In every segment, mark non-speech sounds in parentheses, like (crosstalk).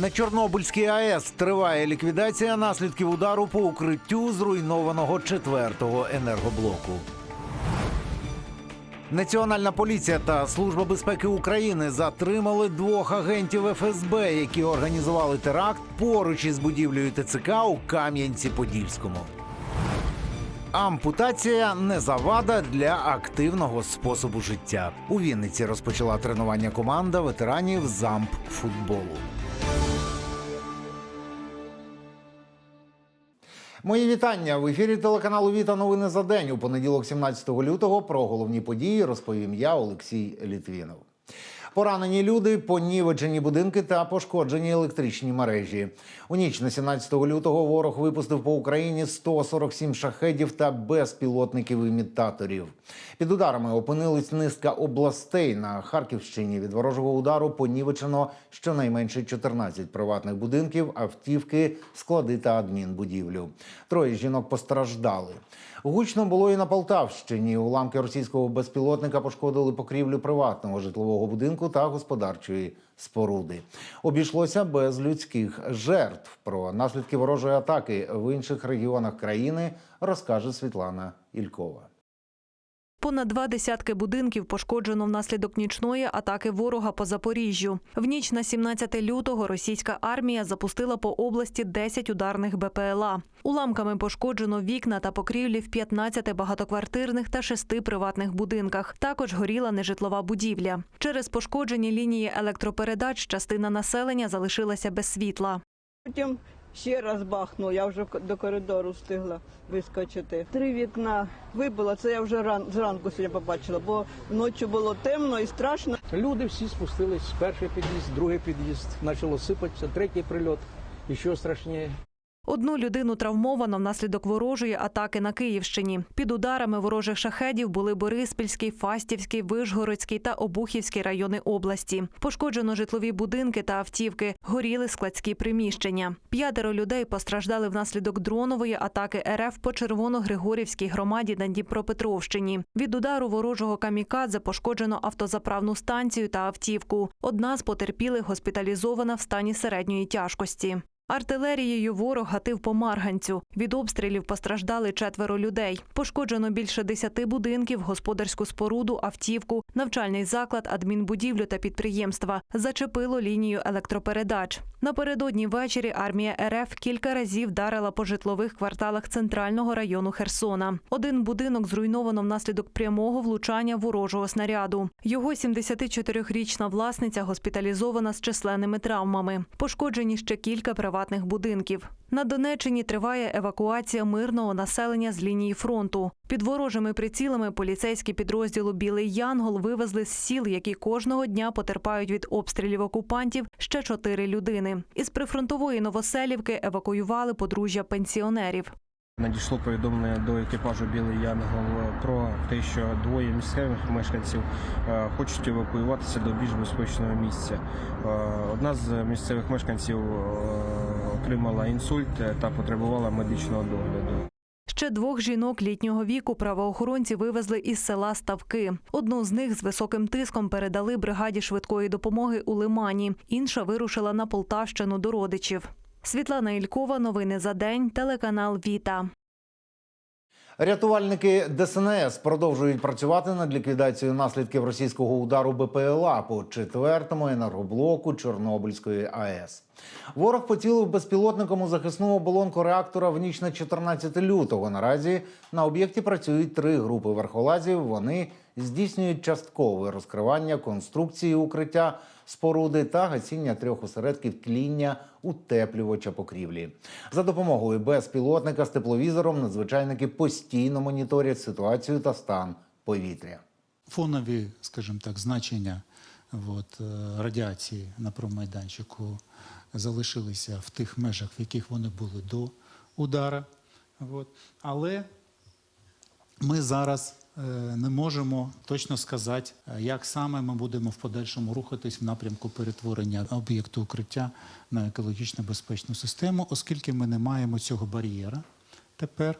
На Чорнобильській АЕС триває ліквідація наслідків удару по укриттю зруйнованого четвертого енергоблоку. Національна поліція та Служба безпеки України затримали двох агентів ФСБ, які організували теракт поруч із будівлею ТЦК у Кам'янці-Подільському. Ампутація не завада для активного способу життя. У Вінниці розпочала тренування команда ветеранів замп футболу. Мої вітання в ефірі телеканалу Віта новини за день у понеділок, 17 лютого. Про головні події розповім я, Олексій Літвінов. Поранені люди, понівечені будинки та пошкоджені електричні мережі. У ніч на 17 лютого ворог випустив по Україні 147 шахедів та безпілотників імітаторів. Під ударами опинились низка областей на Харківщині. Від ворожого удару понівечено щонайменше 14 приватних будинків, автівки, склади та адмінбудівлю. Троє жінок постраждали. Гучно було і на Полтавщині. Уламки російського безпілотника пошкодили покрівлю приватного житлового будинку та господарчої споруди. Обійшлося без людських жертв. Про наслідки ворожої атаки в інших регіонах країни розкаже Світлана Ількова. Понад два десятки будинків пошкоджено внаслідок нічної атаки ворога по Запоріжжю. В ніч на 17 лютого російська армія запустила по області 10 ударних БПЛА. Уламками пошкоджено вікна та покрівлі в 15 багатоквартирних та 6 приватних будинках. Також горіла нежитлова будівля. Через пошкоджені лінії електропередач частина населення залишилася без світла. Потім ще раз бахнув, я вже до коридору встигла вискочити. Три вікна вибило, це я вже ран, зранку сьогодні побачила, бо вночі було темно і страшно. Люди всі спустились, перший під'їзд, другий під'їзд, почало сипатися, третій прильот, і що страшніше. Одну людину травмовано внаслідок ворожої атаки на Київщині. Під ударами ворожих шахедів були Бориспільський, Фастівський, Вишгородський та Обухівський райони області. Пошкоджено житлові будинки та автівки, горіли складські приміщення. П'ятеро людей постраждали внаслідок дронової атаки РФ по Червоно-Григорівській громаді на Дніпропетровщині. Від удару ворожого камікадзе пошкоджено автозаправну станцію та автівку. Одна з потерпілих госпіталізована в стані середньої тяжкості. Артилерією ворог гатив по Марганцю. Від обстрілів постраждали четверо людей. Пошкоджено більше десяти будинків, господарську споруду, автівку, навчальний заклад, адмінбудівлю та підприємства. Зачепило лінію електропередач. Напередодні ввечері армія РФ кілька разів вдарила по житлових кварталах центрального району Херсона. Один будинок зруйновано внаслідок прямого влучання ворожого снаряду. Його 74-річна власниця госпіталізована з численними травмами. Пошкоджені ще кілька приватних будинків. На Донеччині триває евакуація мирного населення з лінії фронту. Під ворожими прицілами поліцейські підрозділу Білий Янгол вивезли з сіл, які кожного дня потерпають від обстрілів окупантів, ще чотири людини. Із прифронтової Новоселівки евакуювали подружжя пенсіонерів. Надійшло повідомлення до екіпажу Білий Янгол про те, що двоє місцевих мешканців е, хочуть евакуюватися до більш безпечного місця. Е, Одна з місцевих мешканців е, отримала інсульт та потребувала медичного догляду. Ще двох жінок літнього віку правоохоронці вивезли із села Ставки. Одну з них з високим тиском передали бригаді швидкої допомоги у Лимані. Інша вирушила на Полтавщину до родичів. Світлана Ількова. Новини за день. Телеканал Віта. Рятувальники ДСНС продовжують працювати над ліквідацією наслідків російського удару БПЛА по четвертому енергоблоку Чорнобильської АЕС. Ворог поцілив безпілотником у захисну оболонку реактора в ніч на 14 лютого. Наразі на об'єкті працюють три групи верхолазів. Вони здійснюють часткове розкривання конструкції укриття споруди та гасіння трьох осередків тління утеплювача покрівлі. За допомогою безпілотника з тепловізором надзвичайники постійно моніторять ситуацію та стан повітря. фонові, скажімо так, значення от, е, радіації на промайданчику залишилися в тих межах, в яких вони були до удара. От. Але ми зараз не можемо точно сказати, е, як саме ми будемо в подальшому рухатись в напрямку перетворення об'єкту укриття на екологічно безпечну систему, оскільки ми не маємо цього бар'єра тепер.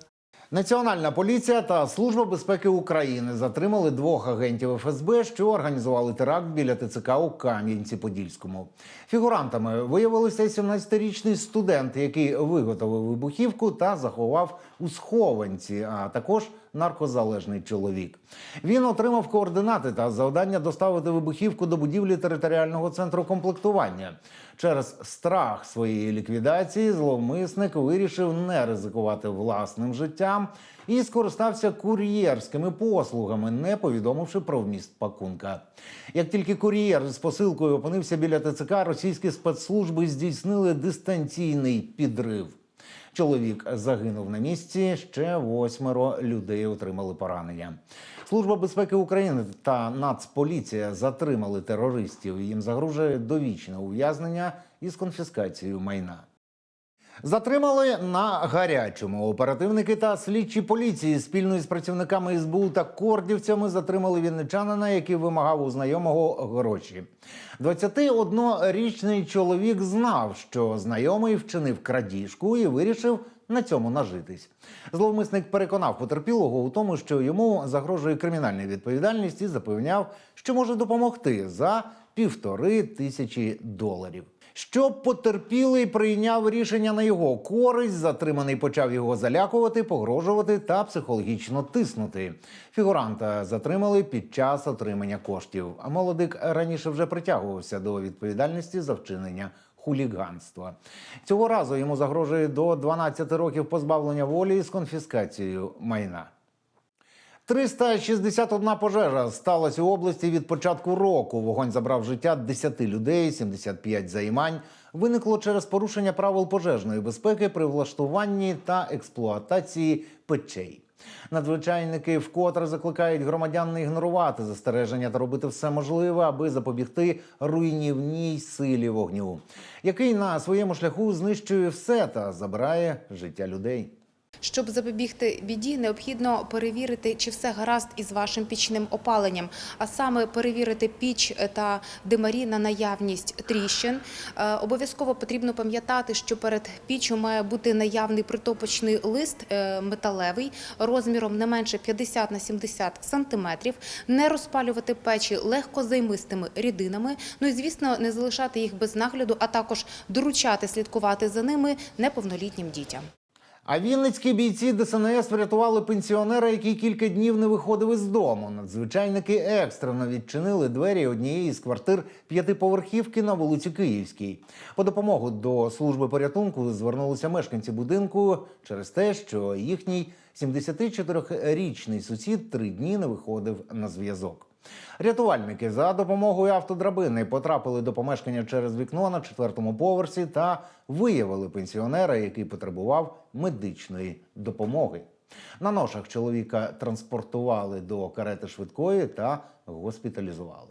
Національна поліція та Служба безпеки України затримали двох агентів ФСБ, що організували теракт біля ТЦК у Кам'янці-Подільському. Фігурантами виявилися 17-річний студент, який виготовив вибухівку та заховав у схованці, а також наркозалежний чоловік. Він отримав координати та завдання доставити вибухівку до будівлі територіального центру комплектування. Через страх своєї ліквідації зловмисник вирішив не ризикувати власним життям і скористався кур'єрськими послугами, не повідомивши про вміст пакунка. Як тільки кур'єр з посилкою опинився біля ТЦК, російські спецслужби здійснили дистанційний підрив. Чоловік загинув на місці. Ще восьмеро людей отримали поранення. Служба безпеки України та Нацполіція затримали терористів. Їм загрожує довічне ув'язнення із конфіскацією майна. Затримали на гарячому. Оперативники та слідчі поліції спільно із працівниками СБУ та кордівцями затримали вінничанина, який вимагав у знайомого гроші. 21-річний чоловік знав, що знайомий вчинив крадіжку і вирішив на цьому нажитись. Зловмисник переконав потерпілого у тому, що йому загрожує кримінальна відповідальність і запевняв, що може допомогти за півтори тисячі доларів. Щоб потерпілий прийняв рішення на його користь, затриманий почав його залякувати, погрожувати та психологічно тиснути. Фігуранта затримали під час отримання коштів. А молодик раніше вже притягувався до відповідальності за вчинення хуліганства. Цього разу йому загрожує до 12 років позбавлення волі з конфіскацією майна. 361 пожежа сталася у області від початку року. Вогонь забрав життя 10 людей, 75 займань. Виникло через порушення правил пожежної безпеки при влаштуванні та експлуатації печей. Надзвичайники вкотре закликають громадян не ігнорувати застереження та робити все можливе, аби запобігти руйнівній силі вогню, який на своєму шляху знищує все та забирає життя людей. Щоб запобігти біді, необхідно перевірити, чи все гаразд із вашим пічним опаленням, а саме перевірити піч та димарі на наявність тріщин. Е, Обов'язково потрібно пам'ятати, що перед піччю має бути наявний притопочний лист е, металевий розміром не менше 50 на 70 сантиметрів, не розпалювати печі легкозаймистими рідинами. Ну і звісно, не залишати їх без нагляду, а також доручати слідкувати за ними неповнолітнім дітям. А вінницькі бійці ДСНС врятували пенсіонера, який кілька днів не виходив із дому. Надзвичайники екстрено відчинили двері однієї з квартир п'ятиповерхівки на вулиці Київській. По допомогу до служби порятунку звернулися мешканці будинку через те, що їхній 74-річний сусід три дні не виходив на зв'язок. Рятувальники за допомогою автодрабини потрапили до помешкання через вікно на четвертому поверсі та виявили пенсіонера, який потребував медичної допомоги. На ношах чоловіка транспортували до карети швидкої та госпіталізували.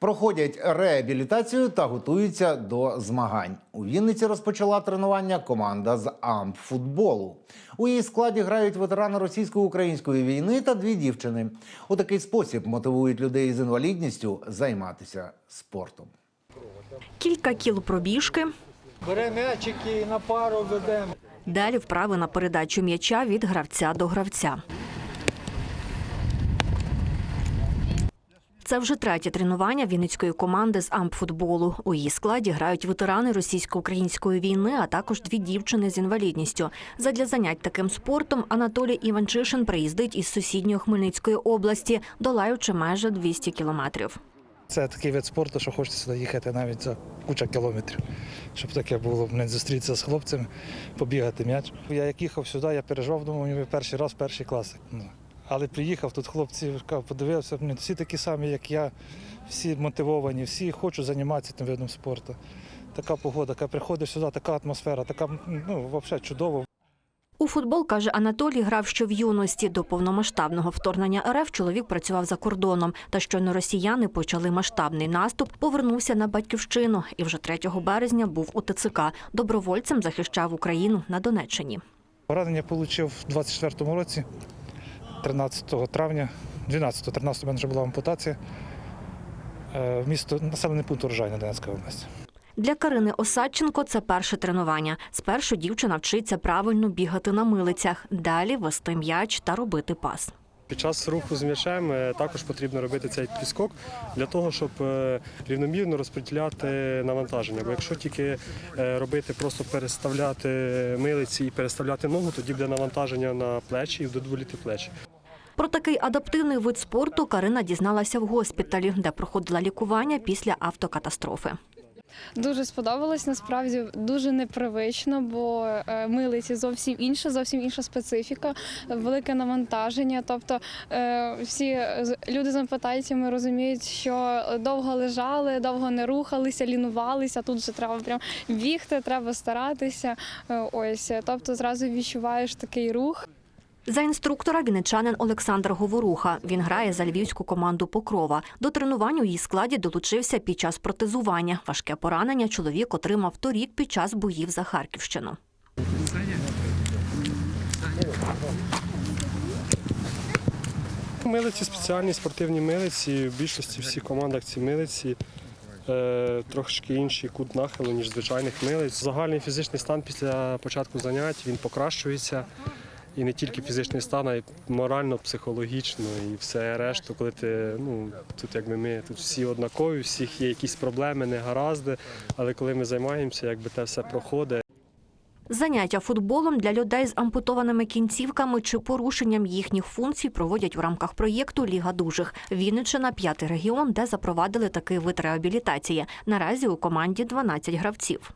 Проходять реабілітацію та готуються до змагань. У Вінниці розпочала тренування команда з амфутболу. У її складі грають ветерани російсько-української війни та дві дівчини. У такий спосіб мотивують людей з інвалідністю займатися спортом. Кілька кіл пробіжки, Беремо м'ячики на пару ведемо. далі вправи на передачу м'яча від гравця до гравця. Це вже третє тренування вінницької команди з ампфутболу. У її складі грають ветерани російсько-української війни, а також дві дівчини з інвалідністю. Задля занять таким спортом Анатолій Іванчишин приїздить із сусідньої Хмельницької області, долаючи майже 200 кілометрів. Це такий вид спорту, що хочеться сюди їхати навіть за куча кілометрів, щоб таке було, блін, зустрітися з хлопцями, побігати м'яч. Я як їхав сюди, я переживав, думав, перший раз, перший клас. Ну, Але приїхав, тут хлопці подивився, всі такі самі, як я, всі мотивовані, всі хочуть займатися тим видом спорту. Така погода, яка приходиш сюди, така атмосфера, така ну, взагалі чудово. У футбол, каже Анатолій, грав ще в юності. До повномасштабного вторгнення РФ чоловік працював за кордоном. Та щойно росіяни почали масштабний наступ, повернувся на батьківщину і вже 3 березня був у ТЦК. Добровольцем захищав Україну на Донеччині. Поранення отримав у 24-му році, 13 травня, 12-13 у мене вже була ампутація. Е, Місто населений пункт Урожайна Донецька область. Для Карини Осадченко це перше тренування. Спершу дівчина вчиться правильно бігати на милицях, далі вести м'яч та робити пас. Під час руху з м'ячем е, також потрібно робити цей підскок для того, щоб е, рівномірно розподіляти навантаження. Бо якщо тільки е, робити, просто переставляти милиці і переставляти ногу, тоді буде навантаження на плечі і будуть плечі. Про такий адаптивний вид спорту Карина дізналася в госпіталі, де проходила лікування після автокатастрофи. Дуже сподобалось насправді дуже непривично, бо е, милиці зовсім інша, зовсім інша специфіка, велике навантаження. Тобто е, всі люди з ампутаціями розуміють, що довго лежали, довго не рухалися, лінувалися. Тут же треба прям бігти, треба старатися. Е, Ось, тобто зразу відчуваєш такий рух. За інструктора вінничанин Олександр Говоруха. Він грає за львівську команду Покрова. До тренувань у її складі долучився під час протезування. Важке поранення чоловік отримав торік під час боїв за Харківщину. Милиці спеціальні спортивні милиці. В більшості всіх командах ці милиці. е, Трошки інший кут нахилу, ніж звичайних милиць. Загальний фізичний стан після початку занять він покращується. І не тільки фізичний стан, а й морально, психологічно і все решту, коли ти ну тут якби ми тут всі однакові, всіх є якісь проблеми, негаразди. Але коли ми займаємося, якби те все проходить. Заняття футболом для людей з ампутованими кінцівками чи порушенням їхніх функцій проводять в рамках проєкту Ліга дужих. Вінниччина – п'ятий регіон, де запровадили такий вид реабілітації. Наразі у команді 12 гравців.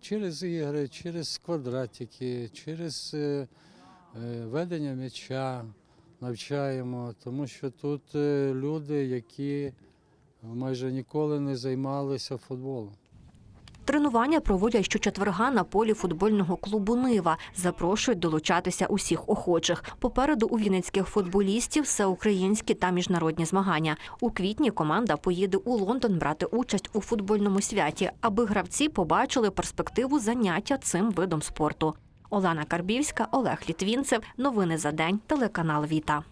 Через ігри, через квадратики, через е, е, ведення м'яча навчаємо, тому що тут е, люди, які майже ніколи не займалися футболом. Тренування проводять щочетверга на полі футбольного клубу Нива. Запрошують долучатися усіх охочих. Попереду у вінницьких футболістів всеукраїнські та міжнародні змагання. У квітні команда поїде у Лондон брати участь у футбольному святі, аби гравці побачили перспективу заняття цим видом спорту. Олена Карбівська, Олег Літвінцев. Новини за день. Телеканал Віта.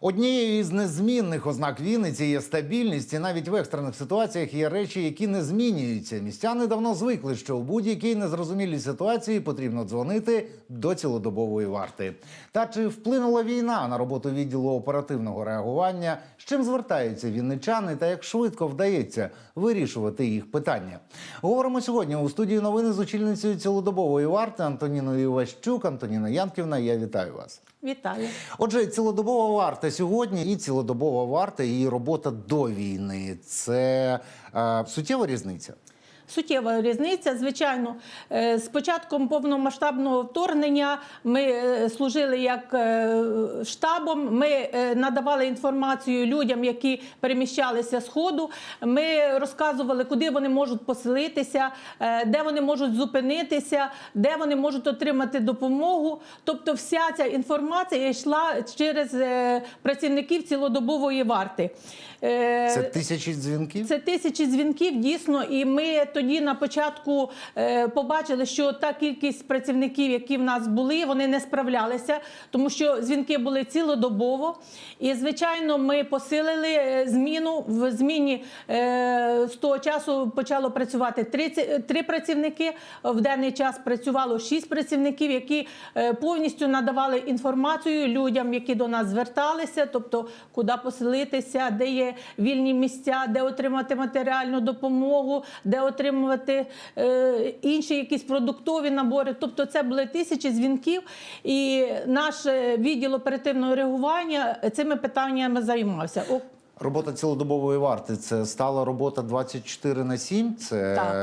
Однією із незмінних ознак Вінниці є стабільність, і навіть в екстрених ситуаціях є речі, які не змінюються. Містяни давно звикли, що у будь-якій незрозумілій ситуації потрібно дзвонити до цілодобової варти. Та чи вплинула війна на роботу відділу оперативного реагування? З чим звертаються вінничани та як швидко вдається вирішувати їх питання? Говоримо сьогодні у студії новини з очільницею цілодобової варти Антоніною Іващук. Антоніна Янківна, я вітаю вас. Вітаю. Отже, цілодобова варта сьогодні і цілодобова варта її робота до війни. Це е, суттєва різниця. Суттєва різниця. Звичайно, Е, з початком повномасштабного вторгнення ми е, служили як е, штабом. Ми надавали інформацію людям, які переміщалися з ходу. Ми розказували, куди вони можуть поселитися, де вони можуть зупинитися, де вони можуть отримати допомогу. Тобто, вся ця інформація йшла через працівників цілодобової варти. Це тисячі дзвінків. це тисячі дзвінків дійсно, і ми тоді на початку е, побачили, що та кількість працівників, які в нас були, вони не справлялися, тому що дзвінки були цілодобово. І звичайно, ми посилили е, зміну. В зміні е, з того часу почало працювати 30, три працівники. В денний час працювало шість працівників, які повністю надавали інформацію людям, які до нас зверталися, тобто куди поселитися, де є вільні місця, де отримати матеріальну допомогу, де отримувати е, інші якісь продуктові набори. Тобто, це були тисячі дзвінків, і наш е, відділ оперативного реагування цими питаннями займався. Робота цілодобової варти це стала робота 24 на 7. Це Так.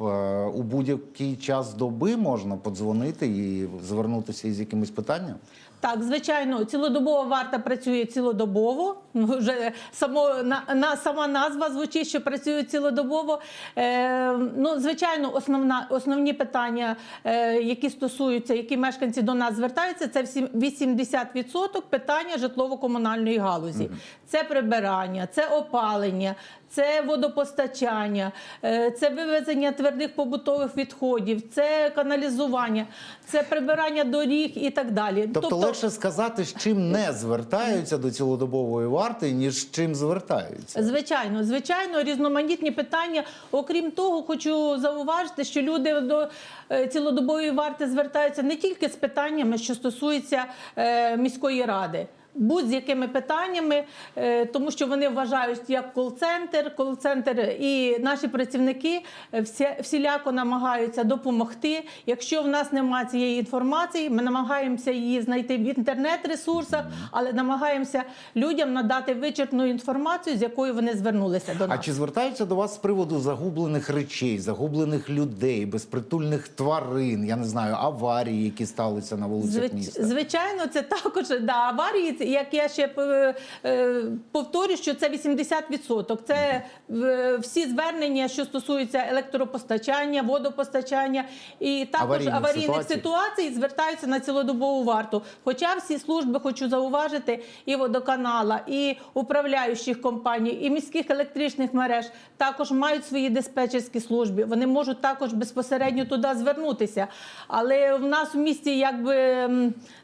е, у будь-який час доби можна подзвонити і звернутися із якимось питанням. Так, звичайно, цілодобова варта працює цілодобово. Вже само на, на сама назва звучить, що працює цілодобово. Е, ну, звичайно, основна основні питання, е, які стосуються, які мешканці до нас звертаються, це всі 80% питання житлово-комунальної галузі. Це прибирання. це опалення, це водопостачання, е, це вивезення твердих побутових відходів, це каналізування, це прибирання доріг і так далі. Тобто, легше сказати, з чим не звертаються до цілодобової варти, ніж з чим звертаються. Звичайно, звичайно, різноманітні питання. Окрім того, хочу зауважити, що люди до е, цілодобової варти звертаються не тільки з питаннями, що стосуються е, міської ради. Будь-якими питаннями, е, тому що вони вважають як кол-центр, кол-центр і наші працівники е, всіляко намагаються допомогти. Якщо в нас немає цієї інформації, ми намагаємося її знайти в інтернет-ресурсах, але намагаємося людям надати вичерпну інформацію, з якою вони звернулися до нас. А чи звертаються до вас з приводу загублених речей, загублених людей, безпритульних тварин, я не знаю, аварії, які сталися на вулицях міста? Звичайно, це також да, аварії. Як я ще е, е, повторю, що це 80%. Це е, всі звернення, що стосуються електропостачання, водопостачання і також Аварійних аварійних, ситуацій. ситуацій, звертаються на цілодобову варту. Хоча всі служби хочу зауважити, і водоканала, і управляючих компаній, і міських електричних мереж також мають свої диспетчерські служби. Вони можуть також безпосередньо туди звернутися. Але в нас в місті якби.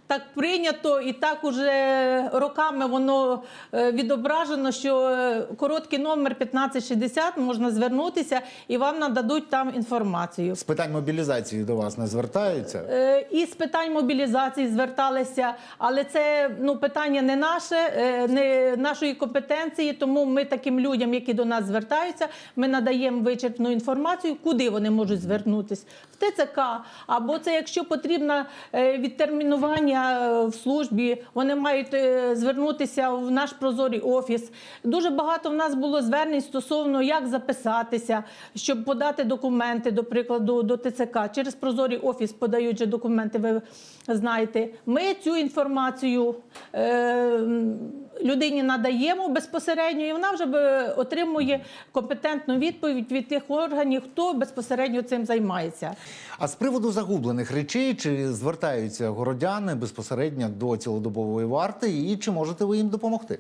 Так прийнято, і так уже роками воно е, відображено, що е, короткий номер 1560 можна звернутися і вам нададуть там інформацію. З питань мобілізації до вас не звертаються? Е, І з питань мобілізації зверталися, але це ну питання не наше, не нашої компетенції. Тому ми таким людям, які до нас звертаються, ми надаємо вичерпну інформацію, куди вони можуть звернутися в ТЦК, або це якщо потрібно відтермінування е, в службі, вони мають е, звернутися в наш прозорий офіс. Дуже багато в нас було звернень стосовно як записатися, щоб подати документи, до прикладу, до ТЦК. Через прозорий офіс подають же документи. Ви знаєте, ми цю інформацію е, людині надаємо безпосередньо, і вона вже би отримує компетентну відповідь від тих органів, хто безпосередньо цим займається. А з приводу загублених речей, чи звертаються городяни безпосередньо до цілодобової варти, і чи можете ви їм допомогти?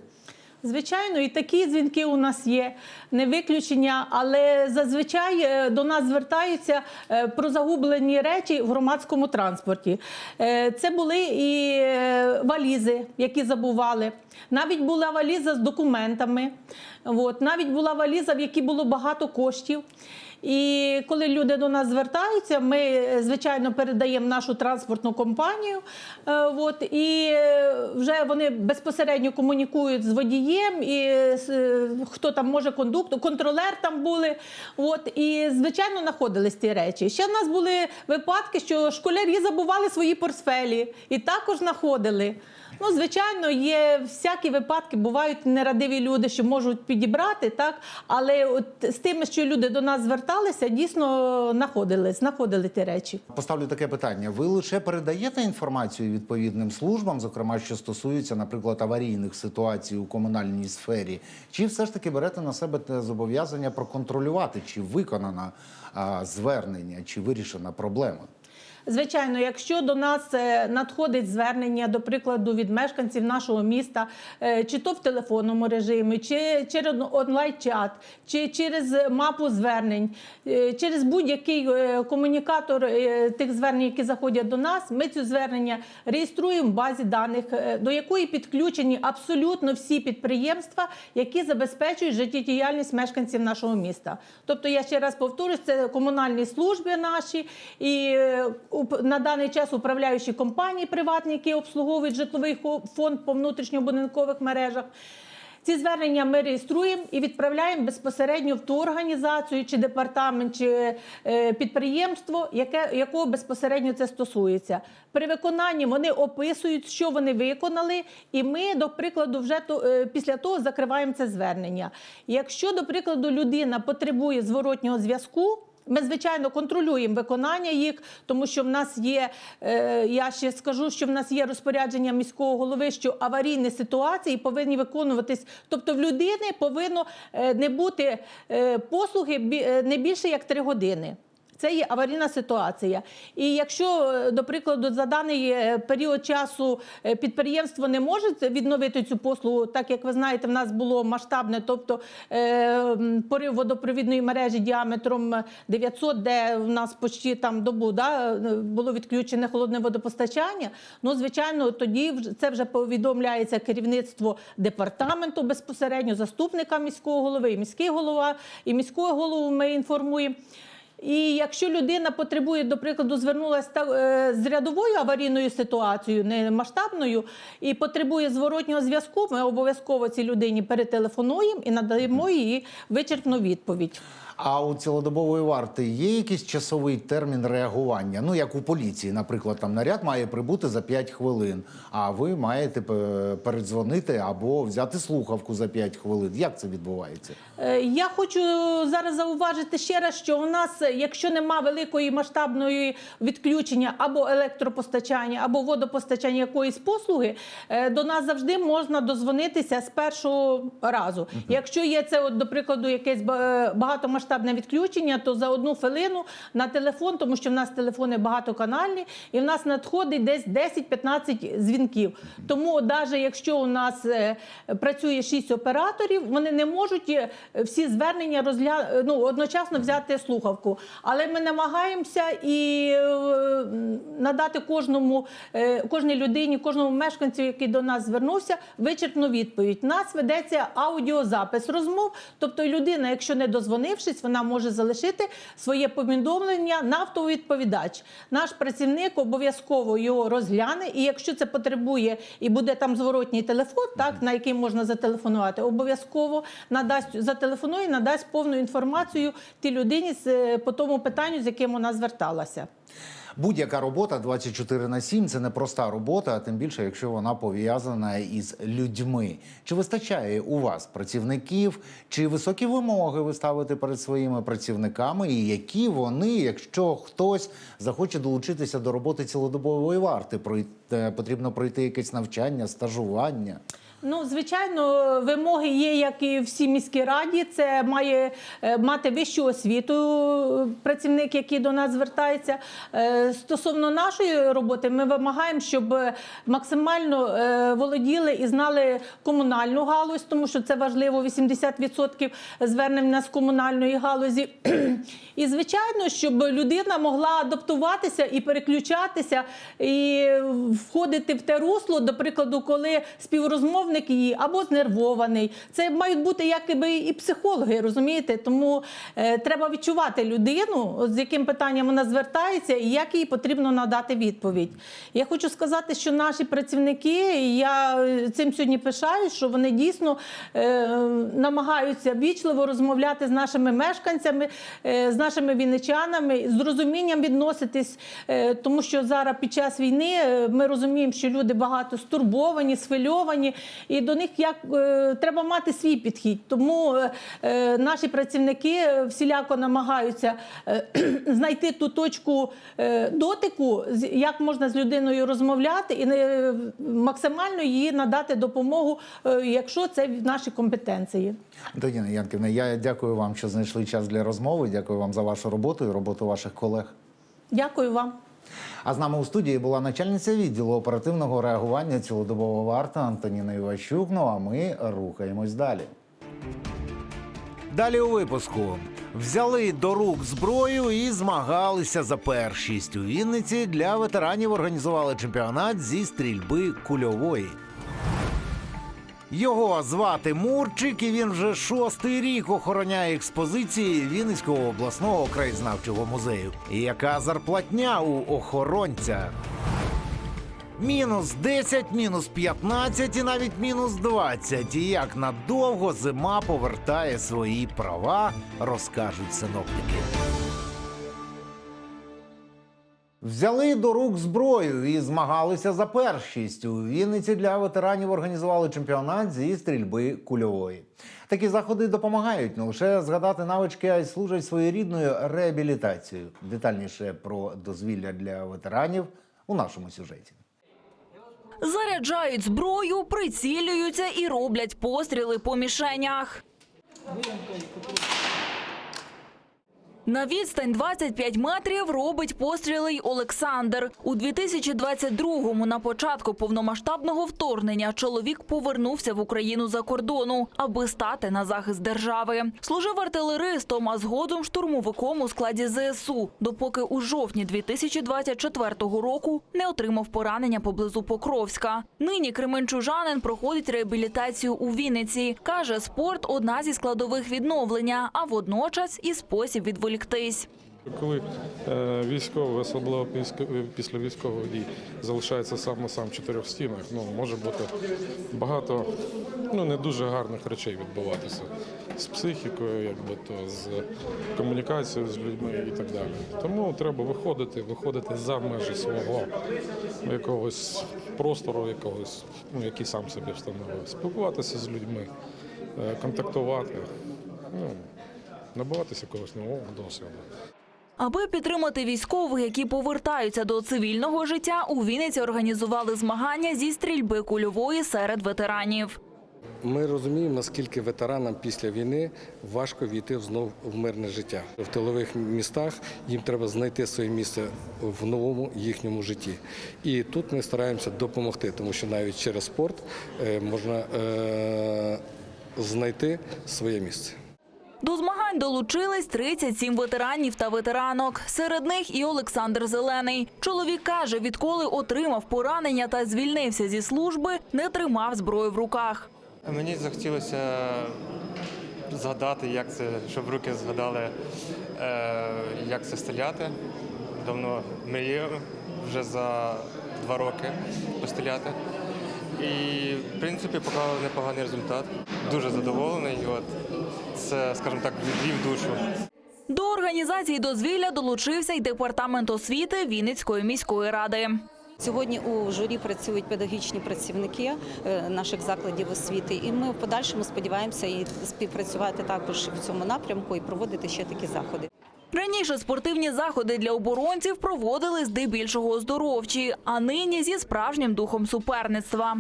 Звичайно, і такі дзвінки у нас є, не виключення, але зазвичай е, до нас звертаються е, про загублені речі в громадському транспорті. Е, Це були і валізи, які забували. Навіть була валіза з документами, навіть була валіза, в якій було багато коштів. І коли люди до нас звертаються, ми звичайно передаємо нашу транспортну компанію. е, От, і е, вже вони безпосередньо комунікують з водієм, і е, хто там може кондуктор, контролер там були. От, і звичайно знаходились ті речі. Ще в нас були випадки, що школярі забували свої портфелі і також знаходили. Ну, звичайно, є всякі випадки, бувають нерадиві люди, що можуть підібрати, так але от з тими, що люди до нас зверталися, дійсно знаходили, знаходили ті речі. Поставлю таке питання: ви лише передаєте інформацію відповідним службам, зокрема, що стосується, наприклад, аварійних ситуацій у комунальній сфері, чи все ж таки берете на себе те зобов'язання проконтролювати, чи виконано а, звернення, чи вирішена проблема? Звичайно, якщо до нас е, надходить звернення, до прикладу, від мешканців нашого міста, е, чи то в телефонному режимі, чи через онлайн-чат, чи через мапу звернень, е, через будь-який комунікатор тих звернень, які заходять до нас, ми ці звернення реєструємо в базі даних, до якої підключені абсолютно всі підприємства, які забезпечують життєдіяльність мешканців нашого міста. Тобто, я ще раз повторюсь, це комунальні служби наші і на даний час управляючі компанії приватні, які обслуговують житловий фонд по внутрішньобудинкових мережах. Ці звернення ми реєструємо і відправляємо безпосередньо в ту організацію, чи департамент, чи е, підприємство, яке, якого безпосередньо це стосується. При виконанні вони описують, що вони виконали, і ми, до прикладу, вже то, е, після того закриваємо це звернення. Якщо, до прикладу, людина потребує зворотнього зв'язку, ми, звичайно, контролюємо виконання їх, тому що в нас є, е, я ще скажу, що в нас є розпорядження міського голови, що аварійні ситуації повинні виконуватись. Тобто в людини повинно е, не бути е, послуги не більше як три години. Це є аварійна ситуація. І якщо, е, до прикладу, за даний е, період часу е, підприємство не може відновити цю послугу, так як ви знаєте, в нас було масштабне, тобто порив водопровідної мережі діаметром 900, де в нас почти там добу да, було відключене холодне водопостачання. Ну, звичайно, тоді це вже повідомляється керівництво департаменту безпосередньо, заступника міського голови, і міський голова, і міського голову ми інформуємо. І якщо людина потребує, до прикладу, звернулася е, з рядовою аварійною ситуацією, не масштабною, і потребує зворотнього зв'язку, ми обов'язково цій людині перетелефонуємо і надаємо їй вичерпну відповідь. А у цілодобової варти є якийсь часовий термін реагування? Ну, як у поліції, наприклад, там наряд має прибути за 5 хвилин, а ви маєте передзвонити або взяти слухавку за 5 хвилин. Як це відбувається? Е, Я хочу зараз зауважити ще раз, що у нас, е, якщо нема великої масштабної відключення або електропостачання, або водопостачання якоїсь послуги, е, до нас завжди можна дозвонитися з першого разу. Якщо є це, от, до прикладу, якесь ба- багатомасштабне відключення, то за одну хвилину на телефон, тому що в нас телефони багатоканальні, і в нас надходить десь 10-15 дзвінків. Тому, навіть якщо у нас е, працює 6 операторів, вони не можуть е, всі звернення розгля... ну, одночасно взяти слухавку. Але ми намагаємося і е, надати кожному, кожній людині, кожному мешканцю, який до нас звернувся, вичерпну відповідь. Нас ведеться аудіозапис розмов. Тобто людина, якщо не дозвонившись, вона може залишити своє повідомлення на автовідповідач. Наш працівник обов'язково його розгляне, і якщо це потребує і буде там зворотній телефон, так на який можна зателефонувати, обов'язково надасть зателефонує, надасть повну інформацію тій людині з е, по тому питанню, з яким вона зверталася. Будь-яка робота 24 на 7 – це не проста робота, а тим більше, якщо вона пов'язана із людьми. Чи вистачає у вас працівників, чи високі вимоги ви ставите перед своїми працівниками, і які вони, якщо хтось захоче долучитися до роботи цілодобової варти, потрібно пройти якесь навчання, стажування? Ну, звичайно, вимоги є, як і всі міській раді. Це має е, мати вищу освіту е, працівник, який до нас звертається. Е, Стосовно нашої роботи, ми вимагаємо, щоб максимально володіли і знали комунальну галузь, тому що це важливо. 80% звернень нас комунальної галузі. (clears throat) І звичайно, щоб людина могла адаптуватися і переключатися, і входити в те русло, до прикладу, коли співрозмовник її або знервований. Це мають бути якби і психологи, розумієте? Тому е, треба відчувати людину, з яким питанням вона звертається, і як їй потрібно надати відповідь. Я хочу сказати, що наші працівники, я е, цим сьогодні пишаюсь, що вони дійсно е, намагаються вічливо розмовляти з нашими мешканцями, е, з нашими вінничанами, з розумінням відноситись, е, тому що зараз під час війни е, ми розуміємо, що люди багато стурбовані, схвильовані, і до них як е, треба мати свій підхід. Тому е, е, наші працівники всіляко намагаються е, (clears throat) знайти ту точку е, дотику, як можна з людиною розмовляти, і максимально їй надати допомогу, е, якщо це в наші компетенції. Антоніна Янківна, я дякую вам, що знайшли час для розмови. Дякую вам за вашу роботу і роботу ваших колег. Дякую вам. А з нами у студії була начальниця відділу оперативного реагування цілодобова варта Антоніна Іващук. Ну а ми рухаємось далі. Далі у випуску взяли до рук зброю і змагалися за першість. У Вінниці для ветеранів організували чемпіонат зі стрільби кульової. Його звати Мурчик, і він вже шостий рік охороняє експозиції Вінницького обласного краєзнавчого музею. Яка зарплатня у охоронця? Мінус 10, мінус 15 і навіть мінус 20. І як надовго зима повертає свої права, розкажуть синоптики. Взяли до рук зброю і змагалися за першість. У Вінниці для ветеранів організували чемпіонат зі стрільби кульової. Такі заходи допомагають не лише згадати навички, а й служать своєрідною реабілітацією. Детальніше про дозвілля для ветеранів у нашому сюжеті. Заряджають зброю, прицілюються і роблять постріли по мішенях. На відстань 25 метрів робить постріли й Олександр. У 2022-му на початку повномасштабного вторгнення чоловік повернувся в Україну за кордону, аби стати на захист держави. Служив артилеристом, а згодом штурмовиком у складі ЗСУ, допоки у жовтні 2024 року не отримав поранення поблизу Покровська. Нині кременчужанин проходить реабілітацію у Вінниці. Каже, спорт одна зі складових відновлення, а водночас і спосіб відволіктись. Коли е, військовий, особливо після- після військових дій, залишається сам на сам в чотирьох стінах, ну може бути багато ну не дуже гарних речей відбуватися з психікою, якби то з комунікацією з людьми і так далі. Тому треба виходити, виходити за межі свого якогось простору, якогось, ну який сам собі встановив, спілкуватися з людьми, е, контактувати, ну набуватися якогось нового досвіду. Аби підтримати військових, які повертаються до цивільного життя, у Вінниці організували змагання зі стрільби кульової серед ветеранів. Ми розуміємо, наскільки ветеранам після війни важко війти знов в мирне життя. В тилових містах їм треба знайти своє місце в новому їхньому житті. І тут ми стараємося допомогти, тому що навіть через спорт е, можна е, знайти своє місце. До змагань долучились 37 ветеранів та ветеранок. Серед них і Олександр Зелений. Чоловік каже, відколи отримав поранення та звільнився зі служби, не тримав зброю в руках. Мені захотілося згадати, як це, щоб руки згадали, е, як це стріляти. Давно мріяв вже за два роки постріляти. І, в принципі, показали непоганий результат. Дуже задоволений. От це, скажімо так, відвів душу. До організації дозвілля долучився й департамент освіти Вінницької міської ради. Сьогодні у журі працюють педагогічні працівники е, наших закладів освіти, і ми в подальшому сподіваємося і співпрацювати також в цьому напрямку і проводити ще такі заходи. Раніше спортивні заходи для оборонців проводили здебільшого оздоровчі, а нині зі справжнім духом суперництва.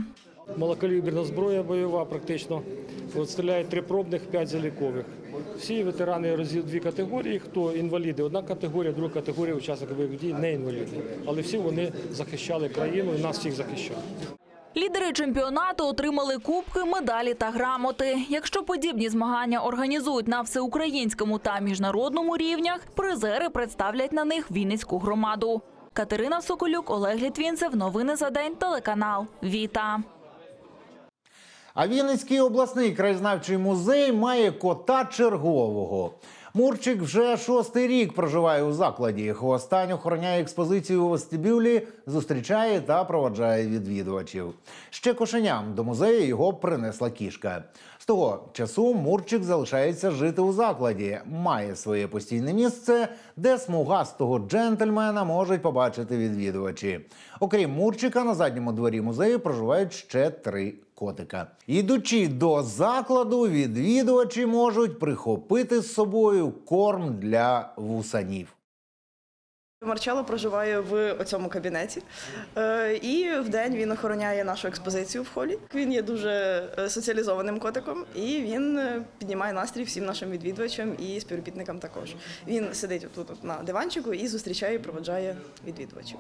Малокаліберна зброя бойова практично. От три пробних, п'ять залікових. Всі ветерани розділ дві категорії. Хто інваліди, одна категорія, друга категорія учасники бойових дій не інваліди. Але всі вони захищали країну і нас всіх захищали. Лідери чемпіонату отримали кубки, медалі та грамоти. Якщо подібні змагання організують на всеукраїнському та міжнародному рівнях, призери представлять на них Вінницьку громаду. Катерина Соколюк, Олег Літвінцев. Новини за день. Телеканал Віта. А Вінницький обласний краєзнавчий музей має кота чергового. Мурчик вже шостий рік проживає у закладі. Хвостань охороняє експозицію у вестибюлі, зустрічає та проваджає відвідувачів. Ще кошеням до музею його принесла кішка. З того часу Мурчик залишається жити у закладі, має своє постійне місце, де смугастого джентльмена можуть побачити відвідувачі. Окрім Мурчика, на задньому дворі музею проживають ще три котика. Ідучи до закладу, відвідувачі можуть прихопити з собою корм для вусанів. Марчелло проживає в цьому кабінеті, Е, і в день він охороняє нашу експозицію в холі. Він є дуже е, соціалізованим котиком, і він е, піднімає настрій всім нашим відвідувачам і співробітникам також. Він сидить тут на диванчику і зустрічає і проводжає відвідувачів.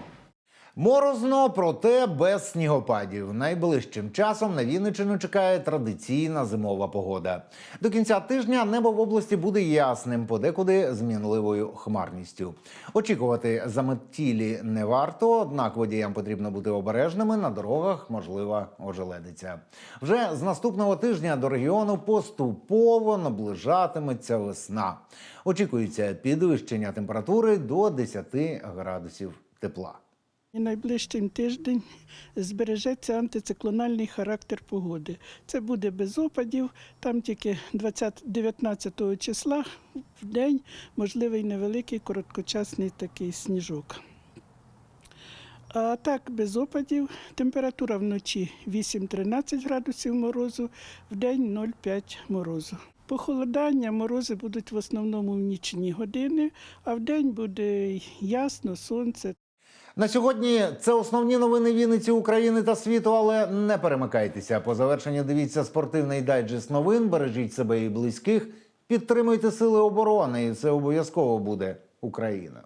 Морозно, проте без снігопадів. Найближчим часом на Вінниччину чекає традиційна зимова погода. До кінця тижня небо в області буде ясним, подекуди з мінливою хмарністю. Очікувати заметілі не варто, однак водіям потрібно бути обережними. На дорогах можлива ожеледиця. Вже з наступного тижня до регіону поступово наближатиметься весна. Очікується підвищення температури до 10 градусів тепла. І найближчим тиждень збережеться антициклональний характер погоди. Це буде без опадів, там тільки 20, 19 числа в день можливий невеликий короткочасний такий сніжок. А так, без опадів, температура вночі 8-13 градусів морозу, в день 0,5 морозу. Похолодання, морози будуть в основному в нічні години, а в день буде ясно, сонце. На сьогодні це основні новини Вінниці, України та світу. Але не перемикайтеся. По завершенню дивіться спортивний дайджест новин. Бережіть себе і близьких. Підтримуйте сили оборони, і це обов'язково буде Україна.